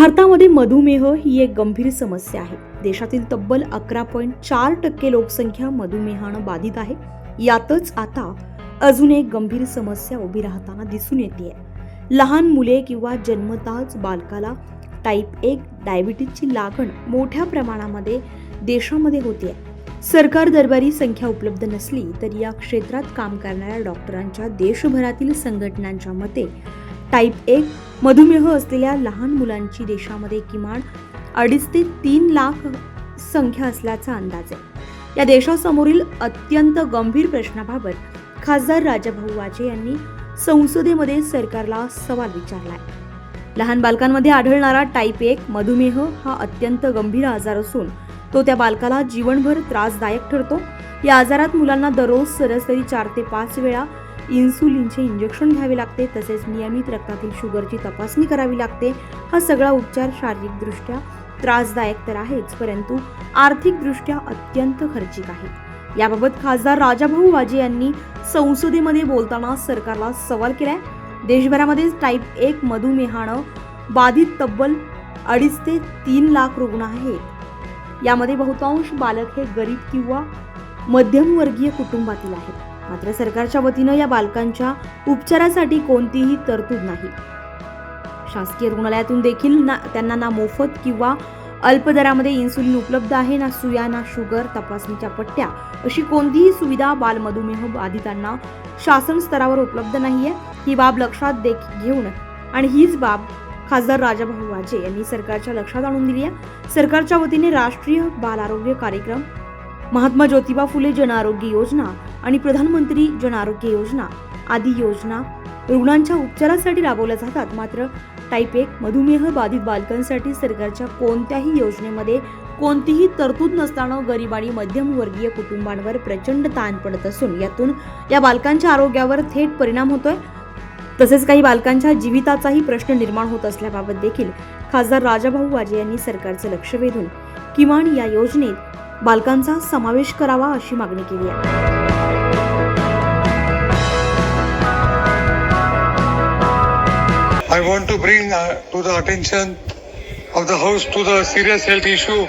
भारतामध्ये मधुमेह ही एक गंभीर समस्या आहे. देशातील तब्बल अकरा पॉईंट चार टक्के लोकसंख्या मधुमेहानं बाधित आहे. यातच आता अजून एक गंभीर समस्या उभी राहताना दिसून येते लहान मुले किंवा जन्मताच बालकाला टाईप एक डायबिटीजची लागण मोठ्या प्रमाणामध्ये देशामध्ये होते सरकार दरबारी संख्या उपलब्ध नसली तरी या क्षेत्रात काम करणाऱ्या डॉक्टरांच्या देशभरातील संघटनांच्या मते टाईप एक मधुमेह असलेल्या लहान मुलांची देशामध्ये किमान अडीच ते तीन लाख संख्या असल्याचा अंदाज आहे. या देशासमोरील अत्यंत गंभीर प्रश्नाबाबत खासदार राजाभाऊ वाजे यांनी संसदेमध्ये सरकारला सवाल विचारलाय. लहान बालकांमध्ये आढळणारा टाईप एक मधुमेह हा अत्यंत गंभीर आजार असून तो त्या बालकाला जीवनभर त्रासदायक ठरतो. या आजारात मुलांना दररोज सरासरी चार ते पाच वेळा इन्सुलिनचे इंजेक्शन घ्यावे लागते तसेच नियमित रक्तातील शुगरची तपासणी करावी लागते. हा सगळा उपचार शारीरिकदृष्ट्या त्रासदायक तर आहेच परंतु आर्थिकदृष्ट्या अत्यंत खर्चिक आहे. याबाबत खासदार राजाभाऊ वाजे यांनी संसदेमध्ये बोलताना सरकारला सवाल केलाय. देशभरामध्ये टाईप एक मधुमेहानं बाधित तब्बल अडीच ते तीन लाख रुग्ण आहेत. यामध्ये बहुतांश बालक हे गरीब किंवा मध्यमवर्गीय कुटुंबातील आहेत. मात्र सरकारच्या वतीनं या बालकांच्या उपचारासाठी कोणतीही तरतूद नाही. शासकीय रुग्णालयातून देखील ना त्यांना ना मोफत किंवा अल्प दरामध्ये इन्सुलिन उपलब्ध आहे ना सुया ना शुगर तपासणीच्या पट्ट्या अशी कोणतीही सुविधा बालमधुमेह बाधितांना शासन स्तरावर उपलब्ध नाहीये ही बाब लक्षात देख घेऊन आणि हीच बाब खासदार राजाभाऊ वाजे यांनी सरकारच्या लक्षात आणून दिली आहे. सरकारच्या वतीने राष्ट्रीय बाल आरोग्य कार्यक्रम महात्मा ज्योतिबा फुले जन आरोग्य योजना आणि प्रधानमंत्री जन आरोग्य योजना आदी योजना रुग्णांच्या उपचारासाठी राबवल्या जातात. मात्र टाईप एक मधुमेह बाधित बालकांसाठी सरकारच्या कोणत्याही योजनेमध्ये कोणतीही तरतूद नसताना गरीब आणि मध्यमवर्गीय कुटुंबांवर प्रचंड ताण पडत असून यातून या बालकांच्या आरोग्यावर थेट परिणाम होतोय. तसेच काही बालकांच्या जीविताचाही प्रश्न निर्माण होत असल्याबाबत देखील खासदार राजाभाऊ वाजे यांनी सरकारचं लक्ष वेधून किमान या योजनेत बालकांचा समावेश करावा अशी मागणी केली आहे I want to bring uh, to the attention of the House to the serious health issue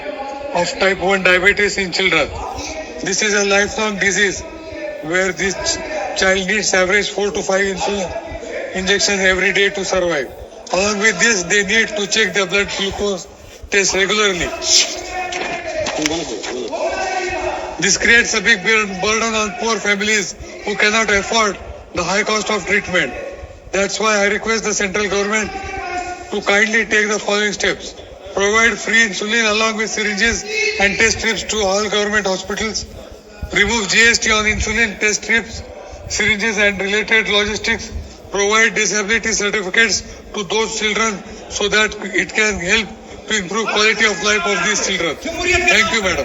of type 1 diabetes in children. This is a lifelong disease where this ch- child needs average 4 to 5 insulin injections every day to survive. Along with this, they need to check their blood glucose test regularly. This creates a big burden on poor families who cannot afford the high cost of treatment. That's why I request the central government to kindly take the following steps. Provide free insulin along with syringes and test strips to all government hospitals. Remove GST on insulin test strips, syringes and related logistics. Provide disability certificates to those children so that it can help to improve quality of life of these children. Thank you, madam.